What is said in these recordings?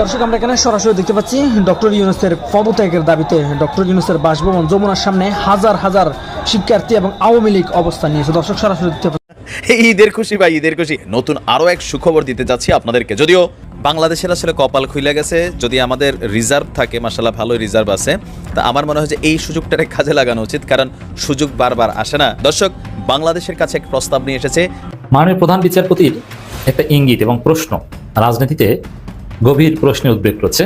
দর্শক আমরা এখানে সরাসরি দেখতে পাচ্ছি ডক্টর ইউনুসের পদত্যাগের দাবিতে ডক্টর ইউনুসের বাসভবন যমুনার সামনে হাজার হাজার শিক্ষার্থী এবং আওয়ামী লীগ অবস্থান নিয়েছে। দর্শক সরাসরি দেখতে পাচ্ছি। ঈদের খুশি ভাই ঈদের খুশি। নতুন আরও এক সুখবর দিতে যাচ্ছি আপনাদেরকে। যদিও বাংলাদেশের আসলে কপাল খুলে গেছে যদি আমাদের রিজার্ভ থাকে মাসাল্লাহ ভালো রিজার্ভ আছে তা আমার মনে হয় যে এই সুযোগটাকে কাজে লাগানো উচিত কারণ সুযোগ বারবার আসে না। দর্শক বাংলাদেশের কাছে এক প্রস্তাব নিয়ে এসেছে। মাননীয় প্রধান বিচারপতির একটা ইঙ্গিত এবং প্রশ্ন। রাজনীতিতে গভীর প্রশ্নে উদ্বেগ করছে।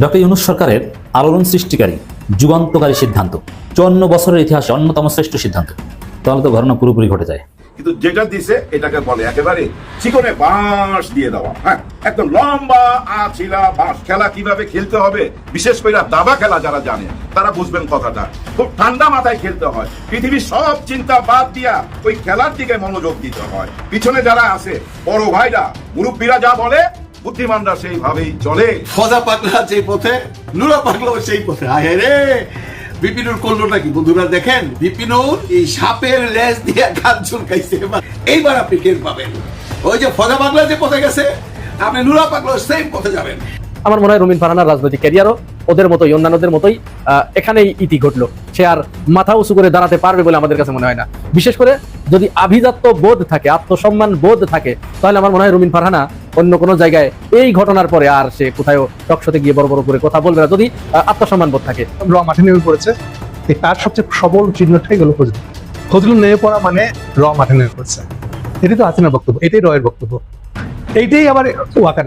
ডক্টর ইউনুস সরকারের আলোড়ন সৃষ্টিকারী যুগান্তকারী সিদ্ধান্ত। চুয়ান্ন বছরের ইতিহাসে অন্যতম শ্রেষ্ঠ সিদ্ধান্ত। তাহলে তো ঘটনা পুরোপুরি ঘটে যায়। কিন্তু যেটা দিছে, এটাকে বলে একেবারে চিকনে বাঁশ দিয়ে দেওয়া। হ্যাঁ একদম লম্বা আছিলা বাঁশ খেলা কীভাবে খেলতে হবে, বিশেষ করে দাবা খেলা যারা জানে, তারা বুঝবেন কথাটা। খুব ঠান্ডা মাথায় খেলতে হয়। পৃথিবীর সব চিন্তা বাদ দিয়া ওই খেলার দিকে মনোযোগ দিতে হয়। পিছনে যারা আছে, বড় ভাইরা, মুরব্বীরা যা বলে বুদ্ধিমানরা সেইভাবেই চলে। ফজা পাগলা যে পথে, নুরা পাগলাও সেই পথে। আয় রে! বিপিনুর করল নাকি বন্ধুরা দেখেন, বিপিনুর এই সাপের লেজ দিয়ে গাছ চুলকাইছে। এবার এইবার আপনি টের পাবেন। ওই যে ফজা পাগলা যে পথে গেছে, আপনি নুরা পাগলা সেই পথে যাবেন। আমার মনে হয় রুমিন ফারহানার রাজনৈতিক ক্যারিয়ারও ওদের মতোই, অন্যান্যদের মতোই এখানেই ইতি ঘটলো। সে আর মাথা উঁচু করে দাঁড়াতে পারবে বলে আমাদের কাছে মনে হয় না। বিশেষ করে যদি আভিজাত্য বোধ থাকে, আত্মসম্মান বোধ থাকে, তাহলে আমার মনে হয় রুমিন ফারহানা অন্য কোনো জায়গায় এই ঘটনার পরে আর সে কোথাও টকশোতে গিয়ে বড় বড় করে কথা বলবে না, যদি আত্মসম্মান বোধ থাকে। র মাঠে নেমে পড়েছে। তার সবচেয়ে সবল চিহ্নটাই হলো ফজলুল। ফজলুল নেমে পড়া মানে র মাঠে নেমে পড়ছে। এটাই তো আছে না বক্তব্য, এটাই রয়ের বক্তব্য। এইটাই আবার ওয়াকার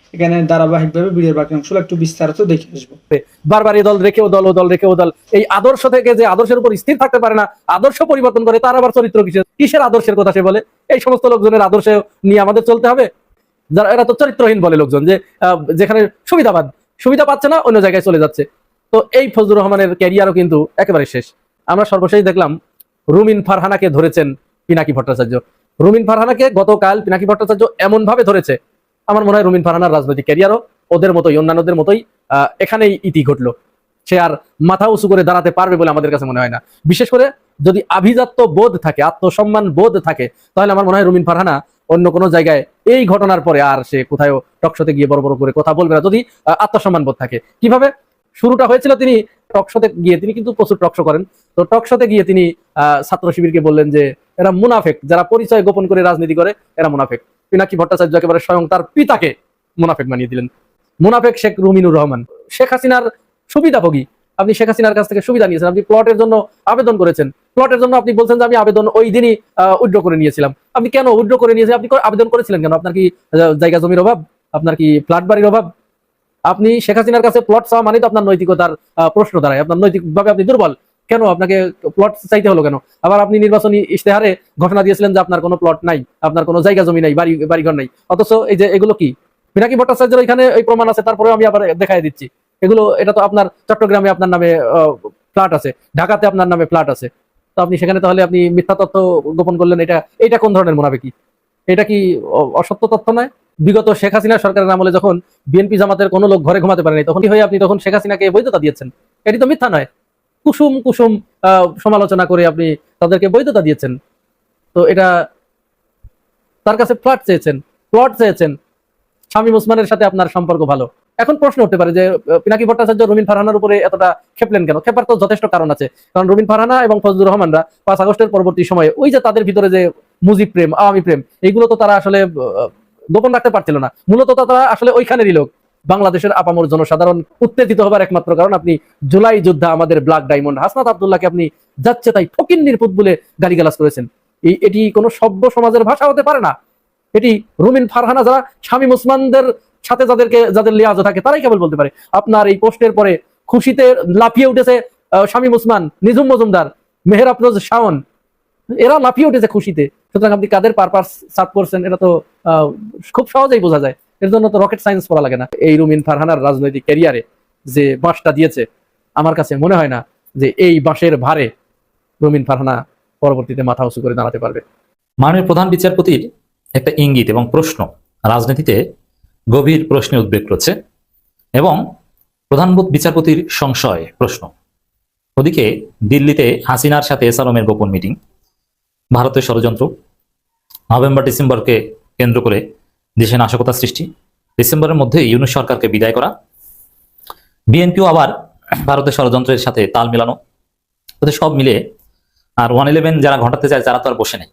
এখানে ধারাবাহিকভাবে ভিডিওর বাকি অংশগুলো একটু বিস্তারিত দেখে আসব। বারবার এই দল রেখেও দল ও দল রেখেও দল। এই আদর্শ থেকে যে আদর্শের উপর স্থির থাকতে পারে না, আদর্শ পরিবর্তন করে তার আবার চরিত্র কিসের? কিসের আদর্শের কথা সে বলে? এই সমস্ত লোকজনের আদর্শ নিয়ে আমাদের চলতে হবে। যারা এরা তো চরিত্রহীন বলে লোকজন যে যেখানে সুবিধাবাদ। সুবিধা পাচ্ছে না, অন্য জায়গায় চলে যাচ্ছে। তো এই ফজলুর রহমানের ক্যারিয়ারও কিন্তু একেবারে শেষ। আমরা সর্বশেষ দেখলাম, রুমিন ফারহানাকে ধরেছেন পিনাকি ভট্টাচার্য। রুমিন ফারহানাকে গতকাল পিনাকি ভট্টাচার্য এমন ভাবে ধরেছে আমার মনে হয় রুমিন ফারহানার রাজনৈতিক ক্যারিয়ারও ওদের মতোই, অন্যান্যদের মতোই এখানেই ইতি ঘটলো। সে আর মাথা উঁচু করে দাঁড়াতে পারবে বলে আমাদের কাছে মনে হয় না। বিশেষ করে যদি আভিজাত্য বোধ থাকে, আত্মসম্মান বোধ থাকে, তাহলে আমার মনে হয় রুমিন ফারহানা অন্য কোনো জায়গায় এই ঘটনার পরে আর সে কোথাও টকশোতে গিয়ে বড় বড় করে কথা বলবে না, যদি আত্মসম্মান বোধ থাকে। কীভাবে? শুরুটা হয়েছিল তিনি টকশোতে গিয়ে, তিনি কিন্তু প্রচুর টকশো করেন। তো টকশোতে গিয়ে তিনি ছাত্র শিবিরকে বললেন যে, এরা মুনাফেক, যারা পরিচয় গোপন করে রাজনীতি করে, এরা মুনাফেক। পিনাকি ভট্টাচার্য একেবারে স্বয়ং তার পিতাকে মুনাফেক বানিয়ে দিলেন। মুনাফেক শেখ রুমিনুর রহমান। শেখ হাসিনার সুবিধাভোগী আপনি শেখ হাসিনার কাছ থেকে সুবিধা নিয়েছেন, আপনি প্লটের জন্য আবেদন করেছেন। প্লটের জন্য আপনি বলছেন যে আমি আবেদন ওই দিনই উইড্র করে নিয়েছিলাম। আপনি কেন উইড্র করে নিয়েছেন? আপনি আবেদন করেছিলেন কেন? আপনার কি জায়গা জমির অভাব? আপনার কি ফ্ল্যাট বাড়ির অভাব? আপনি শেখ হাসিনার কাছে প্লট চাওয়া মানে তো আপনার নৈতিকতার প্রশ্ন দাঁড়ায়। আপনার নৈতিকভাবে আপনি দুর্বল। কেন? আপনাকে প্লট চাইতে হলো কেন? আবার আপনি নির্বাচনী ইশতেহারে ঘোষণা দিয়েছিলেন যে আপনার কোনো প্লট নাই, আপনার কোনো জায়গা জমি নাই, বাড়ি, বাড়িঘর নাই। অথচ এই যে এগুলো কি? মিনাকি ভট্টাচার্যের এখানে এই প্রমাণ আছে, তারপরেও আমি আবার দেখাই দিচ্ছি। এগুলো, এটা তো আপনার চট্টগ্রামে আপনার নামে ফ্ল্যাট আছে, ঢাকাতে আপনার নামে ফ্ল্যাট আছে। তো আপনি সেখানে তাহলে আপনি মিথ্যা তথ্য গোপন করলেন, এটা এটা কোন ধরনের মুনাফিকি? এটা কি অসত্য তথ্য নয়? বিগত শেখ হাসিনা সরকারের আমলে যখন বিএনপি জামাতের কোনো লোক ঘরে ঘুমাতে পারেনি, তখন কি হয়ে আপনি তখন শেখ হাসিনাকে বৈধতা দিয়েছেন? এটি তো মিথ্যা নয়। কুসুম কুসুম সমালোচনা করে আপনি তাদেরকে বৈধতা দিয়েছেন। তো এটা তার কাছে ফ্ল্যাট চেয়েছেন প্লট চেয়েছেন। শামীম ওসমানের সাথে আপনার সম্পর্ক ভালো। এখন প্রশ্ন উঠতে পারে যে পিনাকি ভট্টাচার্য রুমিন ফারহানার উপরে এতটা খেপলেন কেন? খেপার তো যথেষ্ট কারণ আছে। কারণ রুমিন ফারহানা এবং ফজলুর রহমানরা পাঁচ আগস্টের পরবর্তী সময়ে ওই যে তাদের ভিতরে যে মুজিব প্রেম, আওয়ামী প্রেম এইগুলো তো তারা আসলে গোপন রাখতে পারছিল না। মূলত তারা আসলে ওইখানেরই লোক। বাংলাদেশের আপামর জনসাধারণ উত্তেজিত হবার একমাত্র কারণ আপনি জুলাই যোদ্ধা আমাদের ব্ল্যাক ডায়মন্ড। হাসনাত আবদুল্লাহকে আপনি যাচ্ছে তাই ফকির নির্পুত বলে গালিগালাজ করেছেন। এই এটি কোনো সভ্য সমাজের ভাষা হতে পারে না। এটি রুমিন ফারহানা যারা শামীম ওসমানদের সাথে যাদেরকে যাদের লিয়াজ থাকে তারাই কেবল বলতে পারে। আপনার এই পোস্টের পরে খুশিতে লাফিয়ে উঠেছে আহ, শামীম ওসমান নিঝুম মজুমদার মেহের আফরোজ শাওন। এরা লাফিয়ে উঠেছে খুশিতে। সুতরাং আপনি কাদের পারপাস সার্ভ করছেন এটা তো খুব সহজেই বোঝা যায়। এর জন্য তো রকেট সায়েন্স পড়া লাগে না। এই রুমিন ফারহানার রাজনৈতিক ক্যারিয়ারে যে বাঁশটা দিয়েছে, আমার কাছে মনে হয় না যে এই বাঁশের ভারে রুমিন ফারহানা পরবর্তীতে মাথা উঁচু করে দাঁড়াতে পারবে। মাননীয় প্রধান বিচারপতির একটা ইঙ্গিত এবং প্রশ্ন, রাজনীতিতে গভীর প্রশ্নে উদ্বেগ করছে এবং প্রধান বিচারপতির সংশয় প্রশ্ন। ওদিকে দিল্লিতে হাসিনার সাথে এসআরএমের গোপন মিটিং ভারতের ষড়যন্ত্র নভেম্বর ডিসেম্বরকে কেন্দ্র করে দেশে নাশকতা সৃষ্টি। ডিসেম্বরের মধ্যে ইউনুস সরকারকে বিদায় করা। বিএনপিও আবার ভারতের ষড়যন্ত্রের সাথে তাল মিলানো। ওদের সব মিলে আর ওয়ান ইলেভেন যারা ঘটাতে চায়, তারা তো আর বসে নেই।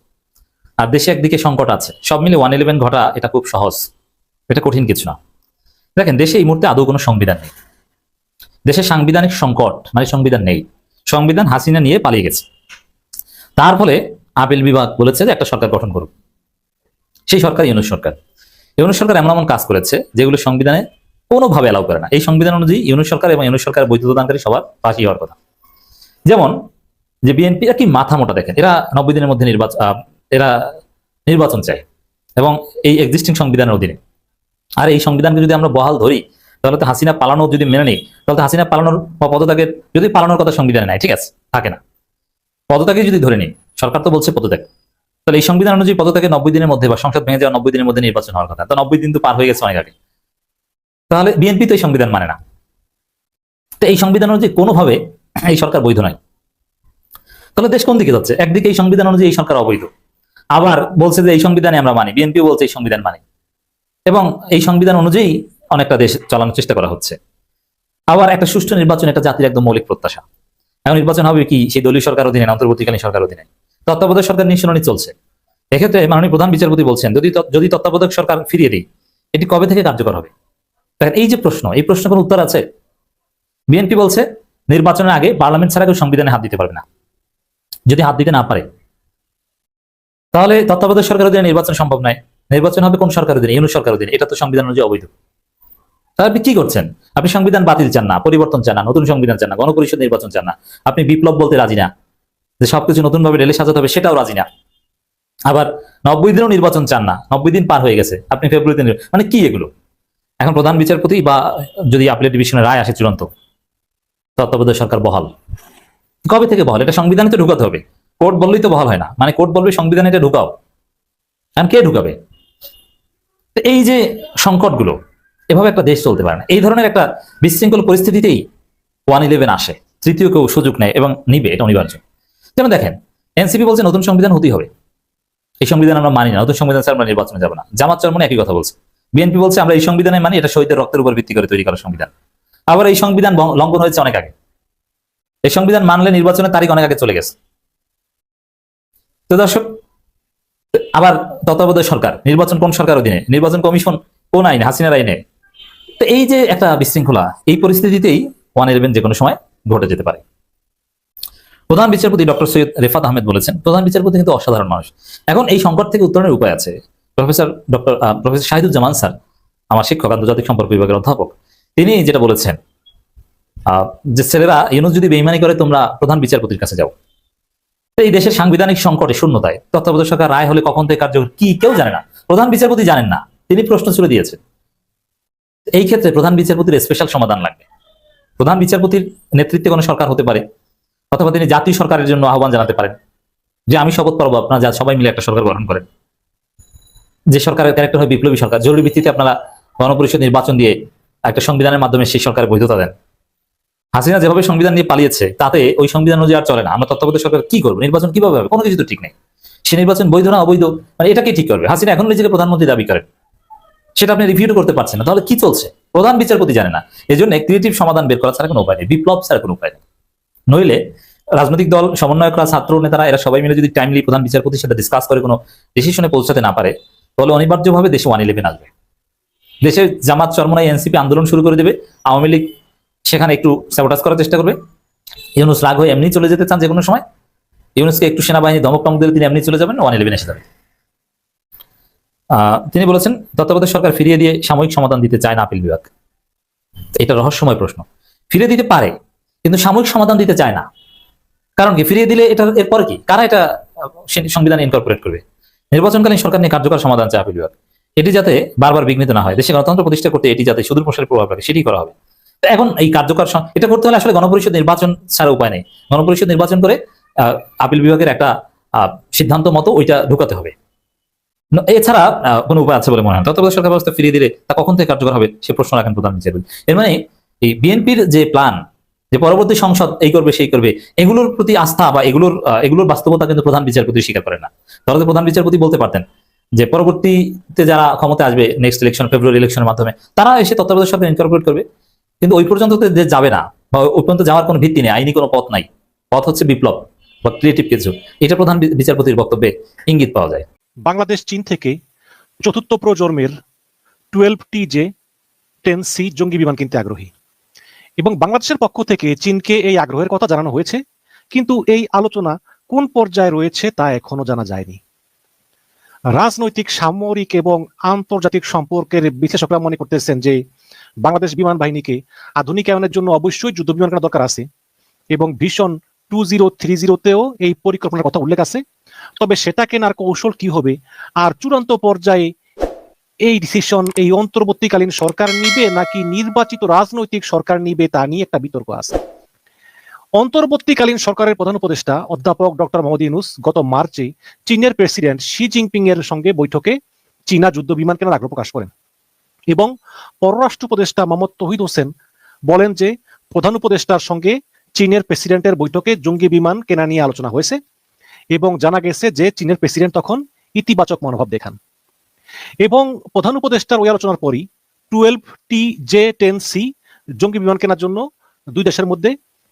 আর দেশে একদিকে সংকট আছে। সব মিলে ওয়ান ইলেভেন ঘটা এটা খুব সহজ। এটা কঠিন কিছু না। দেখেন, দেশে এই মুহূর্তে আদৌ কোনো সংবিধান নেই। দেশে সাংবিধানিক সংকট মানে সংবিধান নেই। সংবিধান হাসিনা নিয়ে পালিয়ে গেছে। তার ফলে আপিল বিভাগ বলেছে যে একটা সরকার গঠন করুক। সেই সরকার ইউনুস সরকার। ইউনুস সরকার এমন এমন কাজ করেছে যেগুলো সংবিধানে কোনোভাবে অ্যালাউ করে না। এই সংবিধান অনুযায়ী ইউনুস সরকার এবং ইউনুস সরকারের বৈধতা দানকারী সবার ফাঁসি হওয়ার কথা। যেমন যে বিএনপি কি মাথা মোটা দেখেন? এরা নব্বই দিনের মধ্যে নির্বাচন এরা নির্বাচন চায় এবং এই এক্সিস্টিং সংবিধানের অধীনে। আর এই সংবিধানকে যদি আমরা বহাল ধরি, তাহলে তো হাসিনা পালানো যদি মেনে নিই, তাহলে তো হাসিনা পালানোর বা পদত্যাগের যদি পালানোর কথা সংবিধানে নাই, ঠিক আছে, থাকে না। পদত্যাগে যদি ধরে নিই, সরকার তো বলছে পদত্যাগ। তাহলে এই সংবিধান অনুযায়ী পদত্যাগে নব্বই দিনের মধ্যে বা সংসদ ভেঙে যাওয়া নব্বই দিনের মধ্যে নির্বাচন হওয়ার কথা। তো নব্বই দিন তো পার হয়ে গেছে অনেক আগে। তাহলে বিএনপি তো এই সংবিধান মানে না। তো এই সংবিধান অনুযায়ী কোনোভাবে এই সরকার বৈধ নয়। তাহলে দেশ কোন দিকে যাচ্ছে? একদিকে এই সংবিধান অনুযায়ী এই সরকার অবৈধ। আবার বলছে যে এই সংবিধানে আমরা মানি। বিএনপি বলছে এই সংবিধান মানি। এবং এই সংবিধান অনুযায়ী অনেকটা দেশ চালানোর চেষ্টা করা হচ্ছে। আবার একটা সুষ্ঠু নির্বাচন, একটা জাতির একদম মৌলিক প্রত্যাশা। এখন নির্বাচন হবে কি? সেই দলীয় সরকার অধীনে অন্তর্বর্তীকালীন সরকার অধীনে। তত্ত্বাবধায়ক সরকার নিঃশুনানি চলছে। এক্ষেত্রে মাননীয় প্রধান বিচারপতি বলছেন, যদি যদি তত্ত্বাবধায়ক সরকার ফিরিয়ে দিই এটি কবে থেকে কার্যকর হবে? দেখেন এই যে প্রশ্ন, এই প্রশ্ন কোনো উত্তর আছে? বিএনপি বলছে, নির্বাচনের আগে পার্লামেন্ট ছাড়া কেউ সংবিধানে হাত দিতে পারবে না। যদি হাত দিতে না পারে, তাহলে তত্ত্বাবধায়ক সরকারের অধীনে নির্বাচন সম্ভব নয়। নির্বাচন হবে কোন সরকারের অধীনে ইউনুস সরকারের অধীনে এটা তো সংবিধান অনুযায়ী অবৈধ। তাহলে আপনি কি করছেন? আপনি সংবিধান বাতিল চান না, পরিবর্তন চান না, নতুন সংবিধান চান না, গণপরিষদ নির্বাচন চান না। আপনি বিপ্লব বলতে রাজি না। যে সবকিছু নতুন ভাবে রেলে সাজাতে হবে সেটাও রাজি না। আবার নব্বই দিনও নির্বাচন চান না, নব্বই দিন পার হয়ে গেছে, আপনি ফেব্রুয়ারিতে মানে কি এগুলো? এখন প্রধান বিচারপতি বা যদি আপিলের ডিভিশনের রায় আসে চূড়ান্ত, তত্ত্বাবধায়ক সরকার বহাল। কবে থেকে বহাল? এটা সংবিধানে তো ঢুকাতে হবে। কোর্ট বললেই তো বহাল হয় না। মানে কোর্ট বলবে সংবিধানে এটা ঢুকাও। এখন কে ঢুকাবে? এই যে সংকটগুলো, এভাবে একটা দেশ চলতে পারে না। এই ধরনের একটা বিশৃঙ্খল পরিস্থিতিতেই ওয়ান ইলেভেন আসে। তৃতীয় কেউ সুযোগ নেয় এবং নিবে, এটা অনিবার্য। যেমন দেখেন? এনসিপি বলছে নতুন সংবিধান হতেই হবে। এই সংবিধান আমরা মানি না, নতুন সংবিধান ছাড়া আমরা নির্বাচনে যাব না। জামাত চরমনে একই কথা বলছে। বিএনপি বলছে, আমরা এই সংবিধানে মানি, এটা শহীদের রক্তের উপর ভিত্তি করে তৈরি করা সংবিধান। আবার এই সংবিধান লঙ্ঘন হয়েছে অনেক আগে। এই সংবিধান মানলে নির্বাচনের তারিখ অনেক আগে চলে গেছে। তো দর্শক, আবার তত্ত্বাবধায়ক সরকার, নির্বাচন কোন সরকার অধীনে, নির্বাচন কমিশন কোন আইনে হাসিনার আইনে। তো এই যে একটা বিশৃঙ্খলা, এই পরিস্থিতিতেই ওয়ান ইলেভেন যে কোনো সময় ঘটে যেতে পারে। প্রধান বিচারপতি ডক্টর সৈয়দ রেফাত আহমেদ বলেছেন, প্রধান বিচারপতি কিন্তু অসাধারণ মানুষ। এখন এই সংকট থেকে উত্তরণের উপায় আছে। Professor doctor professor Shahiduzzaman sir, আমার শিক্ষক আন্তর্জাতিক সম্পর্ক বিভাগের অধ্যাপক। তিনি যেটা বলেছেন যে ছেলেরা ইউনুস যদি বেইমানি করে, তোমরা প্রধান বিচারপতির কাছে যাও। এই দেশের সাংবিধানিক সংকটে শূন্যতায় তত্ত্বাবধায়ক সরকার রায় হলে কখন থেকে কার্যকর, কি কেউ জানে না। প্রধান বিচারপতি জানেন না, তিনি প্রশ্ন ছুড়ে দিয়েছেন। এই ক্ষেত্রে প্রধান বিচারপতির স্পেশাল সমাধান লাগবে। প্রধান বিচারপতির নেতৃত্বে কোনো সরকার হতে পারে অথবা তিনি জাতীয় সরকারের জন্য আহ্বান জানাতে পারেন। যে আমি শপথ করব আপনারা যা সবাই মিলে একটা সরকার গঠন করেন। যে সরকারের ক্যারেক্টার হয় বিপ্লবী সরকার, জরুরি ভিত্তিতে আপনারা গণপরিষদ নির্বাচন দিয়ে একটা সংবিধানের মাধ্যমে সেই সরকারের বৈধতা দেন। হাসিনা যেভাবে সংবিধান নিয়ে পালিয়েছে, তাতে ওই সংবিধান অনুযায়ী আর চলে না। আমরা তত্ত্বাবধায়ক সরকার কি করব? নির্বাচন কীভাবে হবে? কোনো কিছু তো ঠিক নেই। সে নির্বাচন বৈধ না অবৈধ? মানে এটাকে ঠিক করবে? হাসিনা এখন নিজেকে প্রধানমন্ত্রী দাবি করেন। সেটা আপনি রিভিউ করতে পারছেন না। তাহলে কি চলছে? প্রধান বিচারপতি জানে না। এই জন্য ক্রিয়েটিভ সমাধান বের করা ছাড়া কোনো উপায় নেই। বিপ্লব ছাড়া কোনো উপায় নেই। নইলে রাজনৈতিক দল, সমন্বয়করা, ছাত্র নেতারা, এরা সবাই মিলে যদি টাইমলি প্রধান বিচারপতির সাথে ডিসকাস করে কোনো ডিসিশনে পৌঁছাতে না পারে, তাহলে অনিবার্যভাবে দেশে ওয়ান ইলেভেন আসবে। দেশে জামাত চরমনাই এনসিপি আন্দোলন শুরু করে দেবে, আওয়ামী লীগ সেখানে একটু স্যাবোটাজ করার চেষ্টা করবে। ইউনুস রাগ হয়ে এমনি চলে যেতে চান যে কোনো সময়, ইউনুসকে একটু সেনাবাহিনী দমক টমক দিলে তিনি এমনি চলে যাবেন ওয়ান ইলেভেন এসে যাবে। তিনি বলেছেন, তত্ত্বাবধায়ক সরকার ফিরিয়ে দিয়ে সাময়িক সমাধান দিতে চায় না আপিল বিভাগ। এটা রহস্যময় প্রশ্ন। ফিরিয়ে দিতে পারে কিন্তু সাময়িক সমাধান দিতে চায় না। কারণ কি? ফিরিয়ে দিলে এটা এরপরে কি? কারা এটা সংবিধানে ইনকর্পোরেট করবে? নির্বাচনকালীন সরকার নিয়ে কার্যকর সমাধান চায় আপিল বিভাগ। এটি যাতে বারবার বিঘ্নিত না হয়। দেশে গণতন্ত্র প্রতিষ্ঠা করতে এটি যাতে সুদূর প্রসারের প্রভাব রাখে, সেটি করা হবে। এখন এই কার্যকর এটা করতে হলে আসলে গণপরিষদ নির্বাচন ছাড়া উপায় নেই। গণপরিষদ নির্বাচন করে আপিল বিভাগের একটা সিদ্ধান্ত মতো ওইটা ঢুকাতে হবে। এছাড়া কোনো উপায় আছে বলে মনে হয়। তত্ত্বাবধায়ক সরকার ব্যবস্থা ফিরিয়ে দিলে তা কখন থেকে কার্যকর হবে, সে প্রশ্ন রাখেন প্রধান এর মানে এই বিএনপির যে প্ল্যান যে পরবর্তী সংসদ এই করবে, সেই করবে, এগুলোর প্রতি আস্থা বা এগুলোর এগুলোর বাস্তবতা কিন্তু প্রধান বিচারপতি স্বীকার করেন না। তো প্রধান বিচারপতি বলতে পারতেন যে পরবর্তীতে যারা ক্ষমতা আসবে নেক্সট ইলেকশন ফেব্রুয়ারি ইলেকশনের মাধ্যমে, তারা এসে তত্ত্বাবধায়ক সরকার ইনকর্পোরেট করবে। কিন্তু ওই পর্যন্ত যে যাবে না বা ওই পর্যন্ত যাওয়ার কোনো ভিত্তি নেই, আইনি কোনো পথ নাই। পথ হচ্ছে বিপ্লব বা ক্রিয়েটিভ কিছু। এটা প্রধান বিচারপতির বক্তব্যে ইঙ্গিত পাওয়া যায়। বাংলাদেশ, চীন থেকে চতুর্থ প্রজন্মের টুয়েলভ টি জে টেন সি জঙ্গি বিমান কিনতে আগ্রহী। এবং বাংলাদেশের পক্ষ থেকে চীনকে এই আগ্রহের কথা জানানো হয়েছে, কিন্তু এই আলোচনা কোন পর্যায়ে রয়েছে তা এখনও জানা যায়নি। রাজনৈতিক, সামরিক এবং আন্তর্জাতিক সম্পর্কের বিশেষজ্ঞরা মনে করতেছেন যে বাংলাদেশ বিমান বাহিনীকে আধুনিকায়নের জন্য অবশ্যই যুদ্ধ বিমান কেনার দরকার আছে এবং ভীষণ টু জিরো, থ্রি জিরোতেও এই পরিকল্পনার কথা উল্লেখ আছে। তবে সেটা কেনার কৌশল কি হবে আর চূড়ান্ত পর্যায়ে এই ডিসিশন এই অন্তর্বর্তীকালীন সরকার নিবে নাকি নির্বাচিত রাজনৈতিক সরকার নিবে তা নিয়ে একটা বিতর্ক আছে। অন্তর্বর্তীকালীন সরকারের প্রধান উপদেষ্টা অধ্যাপক ডক্টর মোহাম্মদ ইউনুস গত মার্চে চীনের প্রেসিডেন্ট শি জিনপিং এর সঙ্গে বৈঠকে চীনা যুদ্ধ বিমান কেনার আগ্রহ প্রকাশ করেন এবং পররাষ্ট্র উপদেষ্টা মোহাম্মদ তহিদ হোসেন বলেন যে প্রধান উপদেষ্টার সঙ্গে চীনের প্রেসিডেন্টের বৈঠকে জঙ্গি বিমান কেনা নিয়ে আলোচনা হয়েছে এবং জানা গেছে যে চীনের প্রেসিডেন্ট তখন ইতিবাচক মনোভাব দেখান। এবং প্রধান উপদেষ্টার ওই আলোচনার পরই টুয়েলভ টি জে টেন সি জঙ্গি বিমান কেনার জন্য দুই দেশের মধ্যে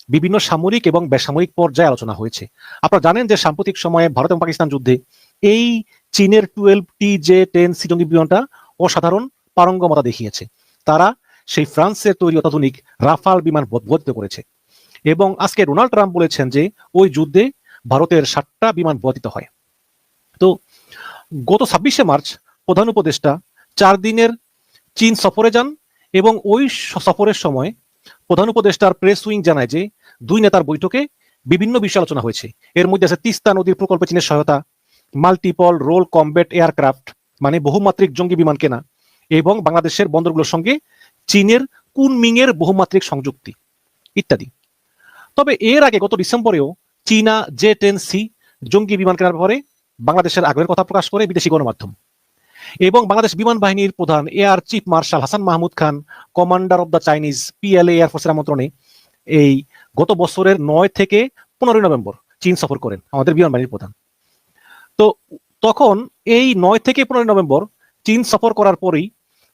বিভিন্ন সামরিক এবং বেসামরিক পর্যায়ে আলোচনা হয়েছে। আপনারা জানেন যে সাম্প্রতিক সময়ে ভারত এবং পাকিস্তান যুদ্ধে এই চীনের টুয়েলভ টি জে টেন সি জঙ্গি বিমানটা অসাধারণ পারঙ্গমতা দেখিয়েছে। তারা সেই ফ্রান্সের তৈরি অত্যাধুনিক রাফাল বিমান বর্ধিত করেছে। এবং আজকে ডোনাল্ড ট্রাম্প বলেছেন যে ওই যুদ্ধে ভারতের সাতটা বিমান বর্ধিত হয়। তো গত ছাব্বিশে মার্চ প্রধান উপদেষ্টা চার দিনের চীন সফরে যান এবং ওই সফরের সময় প্রধান উপদেষ্টার প্রেস উইং জানায় যে দুই নেতার বৈঠকে বিভিন্ন বিষয় আলোচনা হয়েছে। এর মধ্যে আছে তিস্তা নদীর প্রকল্পে চীনের সহায়তা মাল্টিপল রোল কমব্যাট এয়ারক্রাফট মানে বহুমাত্রিক জঙ্গি বিমান কেনা এবং বাংলাদেশের বন্দরগুলোর সঙ্গে চীনের কুনমিং এর বহুমাত্রিক সংযুক্তি ইত্যাদি। তবে এর আগে গত ডিসেম্বরেও চীনা জে টেন সি জঙ্গি বিমান কেনার ব্যাপারে বাংলাদেশের আগ্রহের কথা প্রকাশ করে বিদেশি গণমাধ্যম। এবং বাংলাদেশ বিমান বাহিনীর প্রধান air chief marshal Hasan Mahmud Khan, commander of the Chinese PLA এয়ারফোর্সের আমন্ত্রণে এই গত বছরের নয় থেকে পনেরোই নভেম্বর চীন সফর করেন আমাদের বিমান বাহিনীর প্রধান। তো তখন এই নয় থেকে পনেরোই নভেম্বর চীন সফর করার পরেই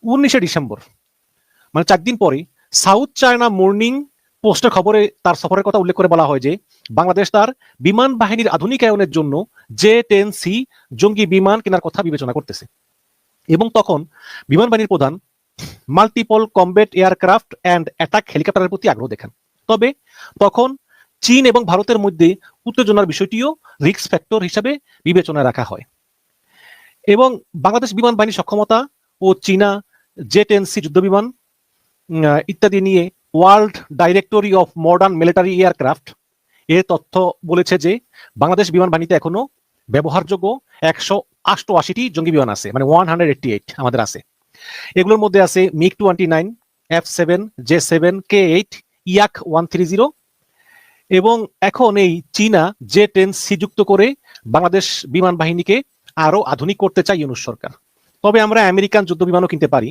উনিশে ডিসেম্বর মানে চার দিন পরে সাউথ চায়না মর্নিং পোস্টের খবরে তার সফরের কথা উল্লেখ করে বলা হয় যে বাংলাদেশ তার বিমান বাহিনীর আধুনিকায়নের জন্য জে টেন সি জঙ্গি বিমান কেনার কথা বিবেচনা করতেছে। এবং তখন বিমান বাহিনীর প্রধান multiple combat aircraft and attack হেলিকপ্টারের প্রতি আগ্রহ দেখান। তবে তখন চীন এবং ভারতের মধ্যে উত্তেজনার বিষয়টিও রিস্ক ফ্যাক্টর হিসাবে বিবেচনায় রাখা হয়। এবং বাংলাদেশ বিমান বাহিনীর সক্ষমতা ও চীনা জে টেন সি যুদ্ধ বিমান ইত্যাদি নিয়ে world directory of modern military aircraft এর তথ্য বলেছে যে বাংলাদেশ বিমান বাহিনীতে এখনও ব্যবহারযোগ্য একশো অষ্টআশিটি জঙ্গি বিমান আছে মানে ওয়ান হান্ড্রেড এইট আমাদের আছে। এগুলোর মধ্যে আছে MiG twenty nine F seven J seven K eight Yak one three zero এবং এখন এই চীনা জে টেন সি যুক্ত করে বাংলাদেশ বিমান বাহিনীকে আরও আধুনিক করতে চায় ইউনুস সরকার। তবে আমরা আমেরিকান যুদ্ধ বিমানও কিনতে পারি।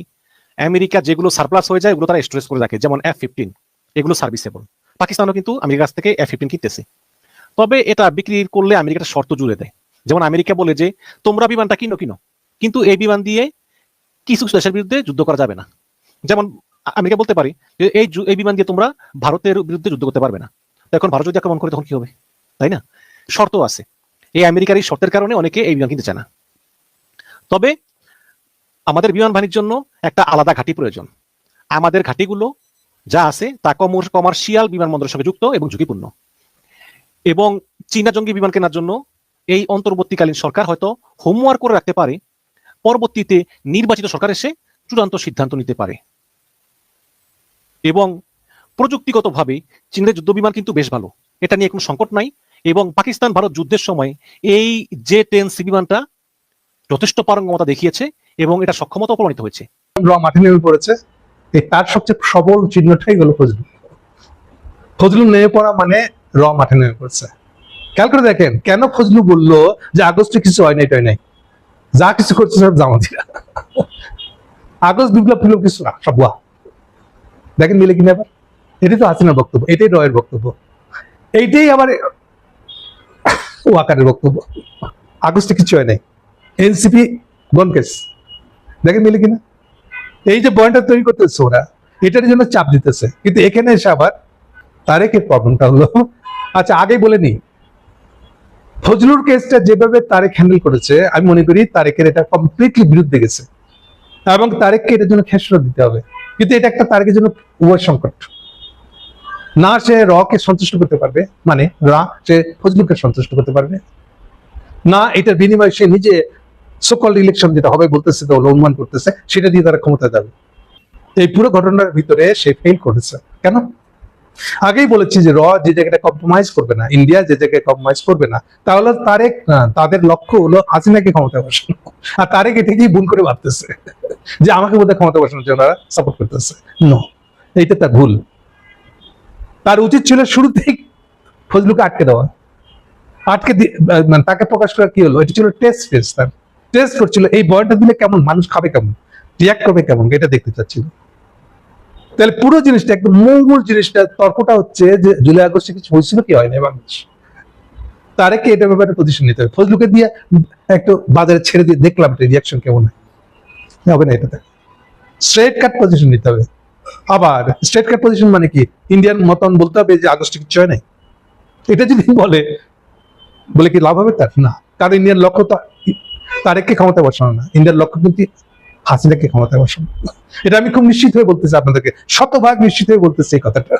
আমেরিকা যেগুলো সারপ্লাস হয়ে যায় ওগুলো তারা স্টোরেজ করে রাখে, যেমন এফ ফিফটিন এগুলো সার্ভিসেবল পাকিস্তানও কিন্তু আমেরিকার কাছ থেকে এফ ফিফটিন কিনতেছে। তবে এটা বিক্রি করলে আমেরিকাটা শর্ত জুড়ে দেয়। যেমন আমেরিকা বলে যে, তোমরা বিমানটা কিনো কিনো। কিন্তু এই বিমান দিয়ে কিছু দেশের বিরুদ্ধে যুদ্ধ করা যাবে না। যেমন আমেরিকা বলতে পারি যে, এই এই বিমান দিয়ে তোমরা ভারতের বিরুদ্ধে যুদ্ধ করতে পারবে না। এখন ভারত যদি আক্রমণ করে, তখন কি হবে? তাই না? শর্ত আছে। এই আমেরিকার এই শর্তের কারণে অনেকে এই বিমান কিনতে চায় না। তবে আমাদের বিমান বাহিনীর জন্য একটা আলাদা ঘাঁটি প্রয়োজন। আমাদের ঘাঁটিগুলো যা আছে তা কমার্শিয়াল বিমানবন্দরের সঙ্গে যুক্ত এবং ঝুঁকিপূর্ণ। এবং চীনা জঙ্গি বিমান কেনার জন্য এই অন্তর্বর্তীকালীন সরকার হয়তো হোমওয়ার্ক করে রাখতে পারে, পরবর্তীতে নির্বাচিত সরকার এসে চূড়ান্ত সিদ্ধান্ত নিতে পারে। এবং প্রযুক্তিগতভাবে চীনের যুদ্ধ বিমান কিন্তু বেশ ভালো, এটা নিয়ে কোনো সংকট নাই। এবং পাকিস্তান ভারত যুদ্ধের সময় এই জে টেন সি বিমানটা যথেষ্ট পারঙ্গমতা দেখিয়েছে এবং এটা সক্ষমতা প্রমাণিত হয়েছে। মাঠে নেমে পড়েছে তার সবচেয়ে সবল চিহ্নটাই হলো ফজলু ফজলু নেমে পড়া মানে র মাঠে নেমে পড়ছে। খেয়াল করে দেখেন, কেন ফজলু বলল যে আগস্টে কিছু হয় নাই, টয় নাই? যা কিছু করছে সব জামাতিরা। আগস্ট বিপ্লব টিপ্লব কিছু না, সব দেখেন মিলে কিনা এবার এটাই তো হাসিনার বক্তব্য, এটাই রয়ের বক্তব্য। এইটাই আবার ওয়াকারের বক্তব্য। আগস্টে কিছু হয় নাই। এনসিপি গনকেস দেখেন মিলে কিনা এই যে পয়েন্টটা তৈরি করতেছে ওরা, এটার জন্য চাপ দিতেছে। কিন্তু এখানে এসে আবার তারেকের প্রবলেমটা হলো। আচ্ছা আগেই বলে নি ফজলুর কেসটা যেভাবে তারেক হ্যান্ডেল করেছে, আমি মনে করি তারেকের এটা কমপ্লিটলি বিরুদ্ধে গেছে। এবং তারেককে এটার জন্য খেসরা দিতে হবে। কিন্তু এটা একটা তারেকের জন্য উভয় সংকট। না সে রকে সন্তুষ্ট করতে পারবে মানে রা সে ফজলুকে সন্তুষ্ট করতে পারবে। না এটার বিনিময়ে সে নিজে সকল ইলেকশন যেটা হবে বলতেছে তো অনুমান করতেছে, সেটা দিয়ে তারা ক্ষমতা যাবে। এই পুরো ঘটনার ভিতরে সে ফেল করেছে। কেন? আগেই বলেছি যে র যে জায়গাটা কম্প্রোমাইজ করবে না ইন্ডিয়া যে জায়গায় কম্প্রোমাইজ করবে না, তাহলে তারেক তাদের লক্ষ্য হলো হাসিনাকে ক্ষমতায় বসানো। আর তারেক এটাকেই ভুল করে ভাবতেছে? যে আমাকে বোধহয় ক্ষমতা বসানোর জন্য ওরা সাপোর্ট করতেছে। নো এইটা তার ভুল। তার উচিত ছিল শুরুতেই ফজলুকে আটকে দেওয়া। আটকে মানে তাকে প্রকাশ করা কি হলো? এটা ছিল টেস্ট ফেস তার। টেস্ট করছিল এই বয়টা দিলে কেমন, মানুষ খাবে কেমন রিয়াক্ট করবে কেমন, এটা দেখতে চাচ্ছিল। তাহলে পুরো জিনিসটা একদম মঙ্গল জিনিসটা তর্কটা হচ্ছে যে জুলাই আগস্টে কিছু হয়েছিল কি হয় না বাংলাদেশ? তারেকে এটা ব্যাপারে পজিশন নিতে হবে। ফজলুকে দিয়ে একটু বাজারে ছেড়ে দিয়ে দেখলাম রিয়াকশন কেমন হয়। হবে না এটাতে। স্ট্রেট কাট পজিশন নিতে হবে। আবার স্ট্রেট কাট পজিশন মানে কি? ইন্ডিয়ান মতন বলতে হবে যে আগস্টে কিছু হয় নাই। এটা যদি বলে বলে কি লাভ হবে তার? না। কারণ ইন্ডিয়ান লক্ষ্য তো তারেককে ক্ষমতা বসানো না। ইন্ডিয়ার লক্ষ্য কিন্তু হাসিনাকে ক্ষমতায় বসানো এটা আমি খুব নিশ্চিত হয়ে বলতেছি আপনাদেরকে। শতভাগ নিশ্চিত হয়ে বলতেছি এই কথাটা।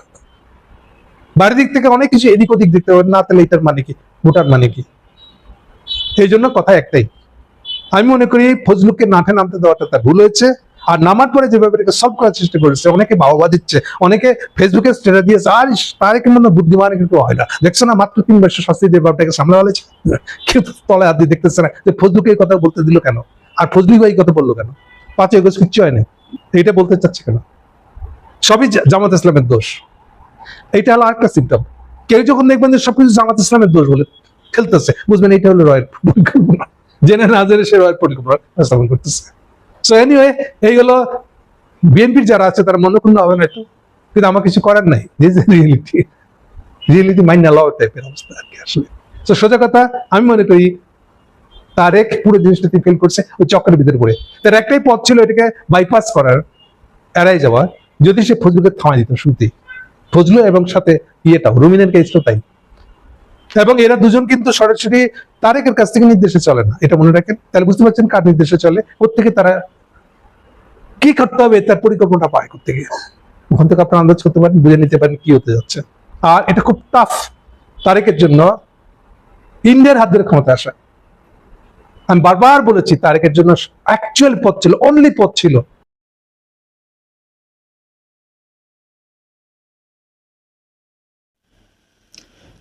বাড়ির দিক থেকে অনেক কিছু এদিক ওদিক দেখতে হবে না তাহলে এটার মানে কি? ভোটার মানে কি? এই জন্য কথা একটাই। আমি মনে করি ফজলুককে নাঠে নামতে দেওয়াটা তার ভুল হয়েছে। আর নামার পরে যেভাবে এটাকে সলভ করার চেষ্টা করেছে, অনেকে বাহবা দিচ্ছে। অনেকে ফেসবুকে স্টেটাস দিয়েছে, আর তার কিন্তু বুদ্ধিমান কিন্তু হয় না। দেখছ না, মাত্র তিন বছর শাস্তি দিয়ে বাপটাকে সামলা হয়েছে কেউ তো তলে হাত দিয়ে দেখতেছে না যে ফজলুকে এই কথা বলতে দিল কেন? আর ফজলু ভাই কথা বলল কেন? পাঁচই আগস্ট কিচ্ছু হয় না এইটা বলতে চাচ্ছে কেন? সবই জামাত ইসলামের দোষ। এইটা হলো আরেকটা সিমটম কেউ যখন দেখবেন যে সবকিছু জামাত ইসলামের দোষ বলে খেলতেছে, বুঝবেন এটা হলো রয়ের পরিকল্পনা। জেনে না জেনে সে রয়ের পরিকল্পনা স্থাপন করতেছে। সো এনিওয়ে এইগুলো বিএনপির যারা আছে, তারা মনে ক্ষুণ্ণ হবে না একটু কিন্তু আমার কিছু করার নাই। দিস রিয়েলিটি রিয়েলিটি মাইন্ড লও টাইপের অবস্থা আর কি আসলে। তো সোজা কথা, আমি মনে করি তারেক পুরো জিনিসটাতে ফেল করছে ওই চক্রের ভিতরে পড়ে। তার একটাই পথ ছিল এটাকে বাইপাস করার, এড়াই যাওয়ার যদি সে ফজলুকে থামাই দিত শুনতে ফজলু এবং সাথে ইয়েটাও রুমিনের কেসটাও তাই। এবং এরা দুজন কিন্তু সরাসরি তারেকের কাছ থেকে নির্দেশে চলে না। এটা মনে রাখেন? তাহলে বুঝতে পারছেন কার নির্দেশে চলে? প্রত্যেকে তারা কি করতে হবে, তার পরিকল্পনা পায় করতে গিয়ে ওখান থেকে আপনারা আন্দাজ করতে পারেন, বুঝে নিতে পারেন কি হতে যাচ্ছে। আর এটা খুব টাফ তারেকের জন্য ইন্ডিয়ার হাত ধরে ক্ষমতা আসা। আমি বারবার বলেছি, তারেকের জন্য অ্যাকচুয়াল পথ ছিল অনলি পথ ছিল।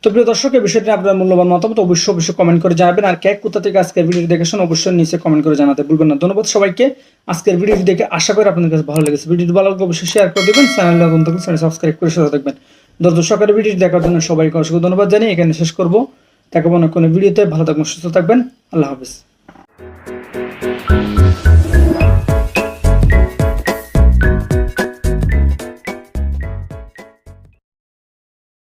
তো প্রিয় দর্শক এই বিষয়টি আপনার মূল্যবান মতামত অবশ্যই অবশ্যই কমেন্ট করে জানাবেন। আর কে, কোথা থেকে আজকের ভিডিও দেখেছেন অবশ্যই নিচে কমেন্ট করে জানাতে ভুলবেন না। ধন্যবাদ সবাইকে। আজকের ভিডিওটি দেখে আশা করি আপনাদের কাছে ভালো লেগেছে। ভিডিওটি ভালো লাগলে অবশ্যই শেয়ার করে দেবেন চ্যানেল নতুন থাকলে চ্যানেল সাবস্ক্রাইব করে সাথে দেখবেন দর্শকের ভিডিওটি দেখার জন্য সবাইকে অসংখ্য ধন্যবাদ জানিয়ে এখানে শেষ করব। দেখাবো না কোনো ভিডিওতে ভালো থাকবেন, সুস্থ থাকবেন। আল্লাহ হাফিজ।